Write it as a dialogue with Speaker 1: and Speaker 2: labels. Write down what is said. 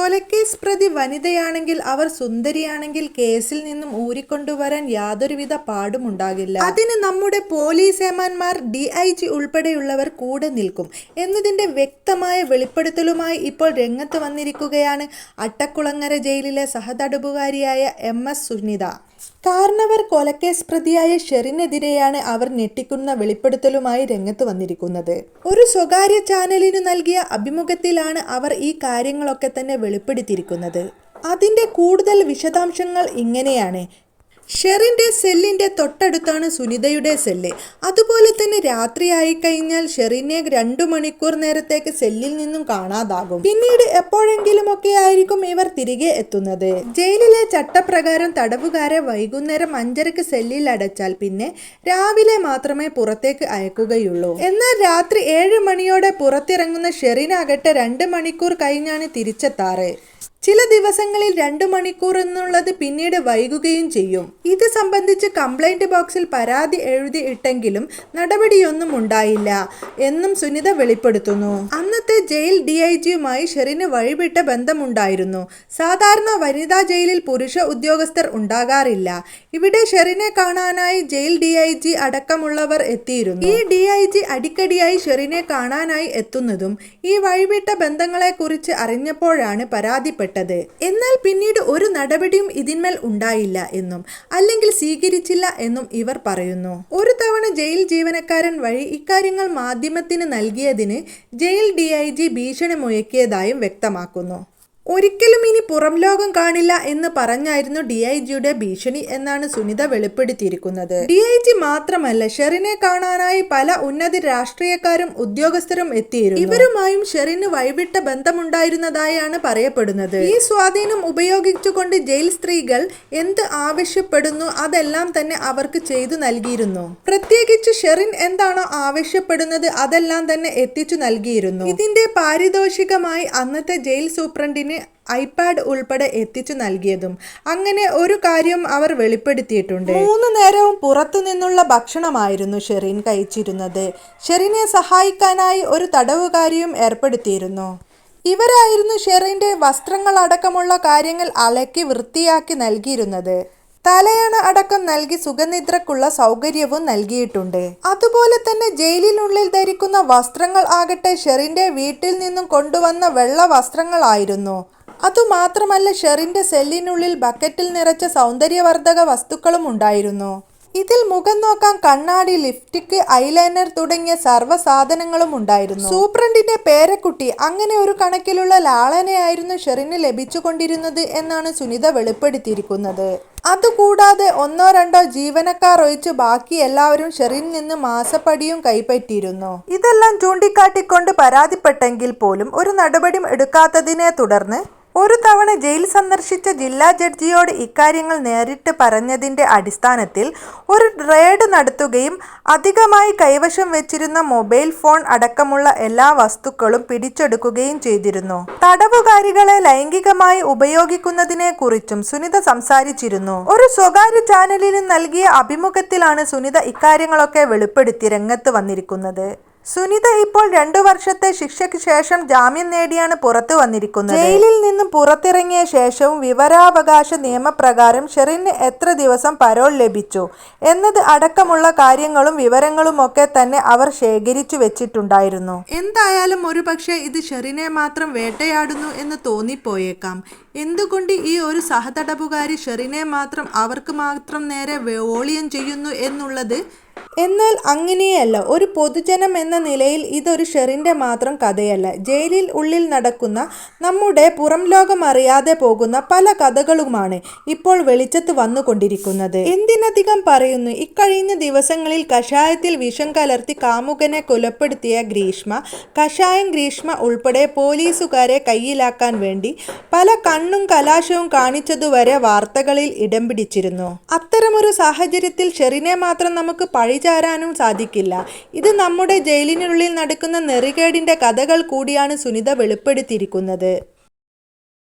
Speaker 1: കൊലക്കേസ് പ്രതി വനിതയാണെങ്കിൽ അവർ സുന്ദരിയാണെങ്കിൽ കേസിൽ നിന്നും ഊരിക്കൊണ്ടുവരാൻ യാതൊരുവിധ പാടുമുണ്ടാകില്ല. അതിന് നമ്മുടെ പോലീസ് ഏമാന്മാർ ഡി ഐ ജി ഉൾപ്പെടെയുള്ളവർ കൂടെ നിൽക്കും. എന്നതിന്റെ വ്യക്തമായ വെളിപ്പെടുത്തലുമായി ഇപ്പോൾ രംഗത്ത് വന്നിരിക്കുകയാണ് അട്ടക്കുളങ്ങര ജയിലിലെ സഹതടവുകാരിയായ എം എസ് സുനിത. കാരണവർ കൊലക്കേസ് പ്രതിയായ ഷെറിനെതിരെയാണ് അവർ ഞെട്ടിക്കുന്ന വെളിപ്പെടുത്തലുമായി രംഗത്ത് വന്നിരിക്കുന്നത്. ഒരു സ്വകാര്യ ചാനലിനു നൽകിയ അഭിമുഖത്തിലാണ് അവർ ഈ കാര്യങ്ങളൊക്കെ തന്നെ വെളിപ്പെടുത്തിയിരിക്കുന്നത്. അതിന്റെ കൂടുതൽ വിശദാംശങ്ങൾ ഇങ്ങനെയാണ്. ഷെറിന്റെ സെല്ലിന്റെ തൊട്ടടുത്താണ് സുനിതയുടെ സെല്ല്. അതുപോലെ തന്നെ രാത്രിയായി കഴിഞ്ഞാൽ ഷെറിനെ രണ്ടു മണിക്കൂർ നേരത്തേക്ക് സെല്ലിൽ നിന്നും കാണാതാകും. പിന്നീട് എപ്പോഴെങ്കിലുമൊക്കെ ആയിരിക്കും ഇവർ തിരികെ എത്തുന്നത്. ജയിലിലെ ചട്ടപ്രകാരം തടവുകാരെ വൈകുന്നേരം അഞ്ചരക്ക് സെല്ലിൽ അടച്ചാൽ പിന്നെ രാവിലെ മാത്രമേ പുറത്തേക്ക് അയക്കുകയുള്ളൂ. എന്നാൽ രാത്രി ഏഴ് മണിയോടെ പുറത്തിറങ്ങുന്ന ഷെറിനാകട്ടെ രണ്ട് മണിക്കൂർ കഴിഞ്ഞാണ് തിരിച്ചെത്താറ്. ചില ദിവസങ്ങളിൽ രണ്ടു മണിക്കൂർ എന്നുള്ളത് പിന്നീട് വൈകുകയും ചെയ്യും. ഇത് സംബന്ധിച്ച് കംപ്ലൈന്റ് ബോക്സിൽ പരാതി എഴുതി ഇട്ടെങ്കിലും നടപടിയൊന്നും ഉണ്ടായില്ല എന്നും സുനിത വെളിപ്പെടുത്തുന്നു. അന്നത്തെ ജയിൽ ഡി ഐ ജിയുമായി ഷെറിന് വഴിവിട്ട ബന്ധമുണ്ടായിരുന്നു. സാധാരണ വനിതാ ജയിലിൽ പുരുഷ ഉദ്യോഗസ്ഥർ ഉണ്ടാകാറില്ല. ഇവിടെ ഷെറിനെ കാണാനായി ജയിൽ ഡി ഐ ജി അടക്കമുള്ളവർ എത്തിയിരുന്നു. ഈ ഡി ഐ ജി അടിക്കടിയായി ഷെറിനെ കാണാനായി എത്തുന്നതും ഈ വഴിവിട്ട ബന്ധങ്ങളെക്കുറിച്ച് അറിഞ്ഞപ്പോഴാണ് പരാതിപ്പെട്ടത്. എന്നാൽ പിന്നീട് ഒരു നടപടിയും ഇതിന്മേൽ ഉണ്ടായില്ല എന്നും അല്ലെങ്കിൽ സ്വീകരിച്ചില്ല എന്നും ഇവർ പറയുന്നു. ഒരു തവണ ജയിൽ ജീവനക്കാരൻ വഴി ഇക്കാര്യങ്ങൾ മാധ്യമത്തിന് നൽകിയതിന് ജയിൽ ഡി ഐ ജി ഭീഷണി മുഴക്കിയതായും വ്യക്തമാക്കുന്നു. ഒരിക്കലും ഇനി പുറം ലോകം കാണില്ല എന്ന് പറഞ്ഞായിരുന്നു ഡി ഐ ജിയുടെ ഭീഷണി എന്നാണ് സുനിത വെളിപ്പെടുത്തിയിരിക്കുന്നത്. ഡി ഐ ജി മാത്രമല്ല ഷെറിനെ കാണാനായി പല ഉന്നത രാഷ്ട്രീയക്കാരും ഉദ്യോഗസ്ഥരും എത്തിയിരുന്നു. ഇവരുമായും ഷെറിന് വഴിവിട്ട ബന്ധമുണ്ടായിരുന്നതായാണ് പറയപ്പെടുന്നത്. ഈ സ്വാധീനം ഉപയോഗിച്ചുകൊണ്ട് ജയിൽ സ്ത്രീകൾ എന്ത് ആവശ്യപ്പെടുന്നു അതെല്ലാം തന്നെ അവർക്ക് ചെയ്തു നൽകിയിരുന്നു. പ്രത്യേകിച്ച് ഷെറിൻ എന്താണോ ആവശ്യപ്പെടുന്നത് അതെല്ലാം തന്നെ എത്തിച്ചു നൽകിയിരുന്നു. ഇതിന്റെ പാരിതോഷികമായി അന്നത്തെ ജയിൽ സൂപ്രണ്ടിന് ഐപാഡ് ഉൾപ്പെടെ എത്തിച്ചു നൽകിയതും അങ്ങനെ ഒരു കാര്യം അവർ വെളിപ്പെടുത്തിയിട്ടുണ്ട്. മൂന്ന് നേരവും പുറത്തു നിന്നുള്ള ഭക്ഷണമായിരുന്നു ഷെറിൻ കഴിച്ചിരുന്നത്. ഷെറിനെ സഹായിക്കാനായി ഒരു തടവുകാരിയും ഏർപ്പെടുത്തിയിരുന്നു. ഇവരായിരുന്നു ഷെറിന്റെ വസ്ത്രങ്ങളടക്കമുള്ള കാര്യങ്ങൾ അലക്കി വൃത്തിയാക്കി നൽകിയിരുന്നത്. തലയണ അടക്കം നൽകി സുഖനിദ്രക്കുള്ള സൗകര്യവും നൽകിയിട്ടുണ്ട്. അതുപോലെ തന്നെ ജയിലിനുള്ളിൽ ധരിക്കുന്ന വസ്ത്രങ്ങൾ ആകട്ടെ ഷെറിന്റെ വീട്ടിൽ നിന്നും കൊണ്ടുവന്ന വെള്ള വസ്ത്രങ്ങളായിരുന്നു. അതുമാത്രമല്ല ഷെറിന്റെ സെല്ലിനുള്ളിൽ ബക്കറ്റിൽ നിറച്ച സൗന്ദര്യവർദ്ധക വസ്തുക്കളും ഉണ്ടായിരുന്നു. ഇതിൽ മുഖം നോക്കാൻ കണ്ണാടി ലിപ്സ്റ്റിക് ഐലൈനർ തുടങ്ങിയ സർവ സാധനങ്ങളും ഉണ്ടായിരുന്നു. സൂപ്രണ്ടിന്റെ പേരക്കുട്ടി അങ്ങനെ ഒരു കണക്കിലുള്ള ലാളനയായിരുന്നു ഷെറിന് ലഭിച്ചുകൊണ്ടിരുന്നത് എന്നാണ് സുനിത വെളിപ്പെടുത്തിയിരിക്കുന്നത്. അതുകൂടാതെ ഒന്നോ രണ്ടോ ജീവനക്കാർ ഒഴിച്ച് ബാക്കി എല്ലാവരും ഷെറിൻ നിന്ന് മാസപ്പടിയും കൈപ്പറ്റിയിരുന്നു. ഇതെല്ലാം ചൂണ്ടിക്കാട്ടിക്കൊണ്ട് പരാതിപ്പെട്ടെങ്കിൽ പോലും ഒരു നടപടിയും എടുക്കാത്തതിനെ തുടർന്ന് ഒരു തവണ ജയിൽ സന്ദർശിച്ച ജില്ലാ ജഡ്ജിയോട് ഇക്കാര്യങ്ങൾ നേരിട്ട് പറഞ്ഞതിന്റെ അടിസ്ഥാനത്തിൽ ഒരു റെയ്ഡ് നടത്തുകയും അധികമായി കൈവശം വെച്ചിരുന്ന മൊബൈൽ ഫോൺ അടക്കമുള്ള എല്ലാ വസ്തുക്കളും പിടിച്ചെടുക്കുകയും ചെയ്തിരുന്നു. തടവുകാരികളെ ലൈംഗികമായി ഉപയോഗിക്കുന്നതിനെ കുറിച്ചും സുനിത സംസാരിച്ചിരുന്നു. ഒരു സ്വകാര്യ ചാനലിന് നൽകിയ അഭിമുഖത്തിലാണ് സുനിത ഇക്കാര്യങ്ങളൊക്കെ വെളിപ്പെടുത്തി രംഗത്ത് വന്നിരിക്കുന്നത്. സുനിത ഇപ്പോൾ രണ്ടു വർഷത്തെ ശിക്ഷയ്ക്ക് ശേഷം ജാമ്യം നേടിയാണ് പുറത്തു വന്നിരിക്കുന്നത്. ജയിലിൽ നിന്നും പുറത്തിറങ്ങിയ ശേഷവും വിവരാവകാശ നിയമപ്രകാരം ഷെറിന് എത്ര ദിവസം പരോൾ ലഭിച്ചു എന്നത് അടക്കമുള്ള കാര്യങ്ങളും വിവരങ്ങളും ഒക്കെ തന്നെ അവർ ശേഖരിച്ചു വെച്ചിട്ടുണ്ടായിരുന്നു. എന്തായാലും ഒരുപക്ഷേ ഇത് ഷെറിനെ മാത്രം വേട്ടയാടുന്നു എന്ന് തോന്നിപ്പോയേക്കാം. എന്തുകൊണ്ട് ഈ ഒരു സഹതടവുകാരി ഷെറിനെ മാത്രം അവർക്ക് മാത്രം നേരെ വോളിയം ചെയ്യുന്നു എന്നുള്ളത് എന്നാൽ അങ്ങനെയല്ല. ഒരു പൊതുജനം എന്ന നിലയിൽ ഇതൊരു ഷെറിന്റെ മാത്രം കഥയല്ല. ജയിലിൽ ഉള്ളിൽ നടക്കുന്ന നമ്മുടെ പുറം ലോകം അറിയാതെ പോകുന്ന പല കഥകളുമാണ് ഇപ്പോൾ വെളിച്ചത്ത് വന്നുകൊണ്ടിരിക്കുന്നത്. എന്തിനധികം പറയുന്നു? ഇക്കഴിഞ്ഞ ദിവസങ്ങളിൽ കഷായത്തിൽ വിഷം കലർത്തി കാമുകനെ കൊലപ്പെടുത്തിയ ഗ്രീഷ്മ കഷായം ഗ്രീഷ്മ ഉൾപ്പെടെ പോലീസുകാരെ കയ്യിലാക്കാൻ വേണ്ടി പല കണ്ണും കലാശവും കാണിച്ചതുവരെ വാർത്തകളിൽ ഇടം പിടിച്ചിരുന്നു. അത്തരമൊരു സാഹചര്യത്തിൽ ഷെറിനെ മാത്രം നമുക്ക് പഴിചാരാനും സാധിക്കില്ല. ഇത് നമ്മുടെ ജയിലിനുള്ളിൽ നടക്കുന്ന നെറികേടിന്റെ കഥകൾ കൂടിയാണ് സുനിത വെളിപ്പെടുത്തിയിരിക്കുന്നത്.